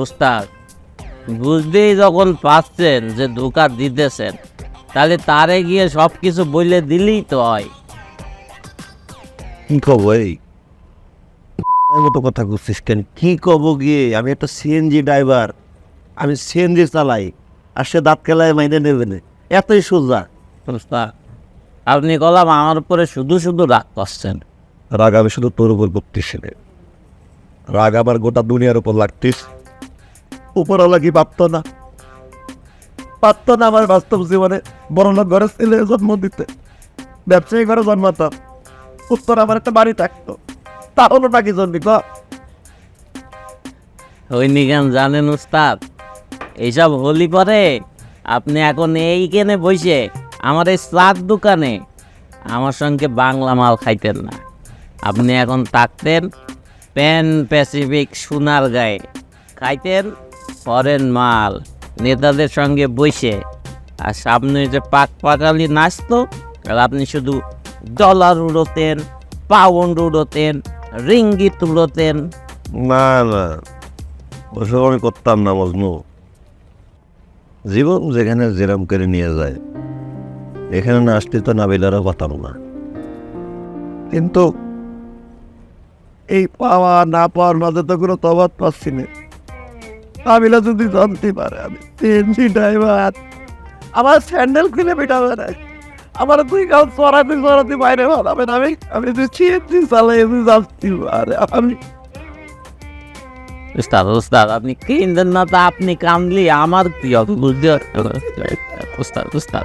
ওস্তাদ বুঝতেই যখন পাচ্ছেন যে ধোকা দিতেছেন তাহলে তারে গিয়ে সব কিছু বলে দিলেই তো হয়। কি কব এই? মতো কথা করছিস কেন? কি কব গিয়ে? আমি একটা সিএনজি ড্রাইভার আমি সিএনজি চালাই আর সে দাঁত খেলায় মাইনে নেবে না। এতই সোজা। আপনি কলাম আমার উপরে শুধু শুধু রাগ করছেন। রাগ আমি শুধু তোর উপর করতেছি রাগ আমার গোটা দুনিয়ার উপর লাগতিস উপরওয়ালা কি পারত না পারত না আমার বাস্তব জীবনে বড় লোক ঘরে ছেলে জন্ম দিতে ব্যবসায়ী ঘরে জন্মাতাম উত্তর আমার একটা বাড়ি থাকতো। তা হলো নাকি জন্মি ক ওই নিগান জানেন উস্তাদ, এইসব হলি পরে আপনি এখন এইখানে বসে আমার এই স্লাদ দোকানে। আমার সঙ্গে বাংলা মাল খাইতেন না। আপনি এখন থাকতেন প্যান প্যাসিফিক সোনার গায়ে। খাইতেন ফরেন মাল। নেতাদের সঙ্গে বসে। আর সামনে যে পাক পাকালি নাচতো আর আপনি শুধু ডলার উড়োতেন, পাউন্ড উড়োতেন, রিঙ্গিত উড়োতেন। না না। ওসব আমি করতাম না, মজনু। জীবন যেখানে যেরম করে নিয়ে যায়। এখানে না আসতে তো নাবিলারও পাতাম না। কিন্তু এই পাওয়া না পাওয়ার মাঝে তো কোনো তফাৎ পাচ্ছি না। আমিলা যদি জানতে পারে আমি সিএনজি ড্রাইভার আমার স্যান্ডেল খুলে মেটাবে না আমার তুই কাল চড়াতে চড়াতে বাইরে আমি আমি তুই সিএনজি চালাইছি যাচ্ছি আরে আমি উস্তাদ উস্তাদ আপনি কিনলেন না তা আপনি আমার কি উস্তাদ উস্তাদ।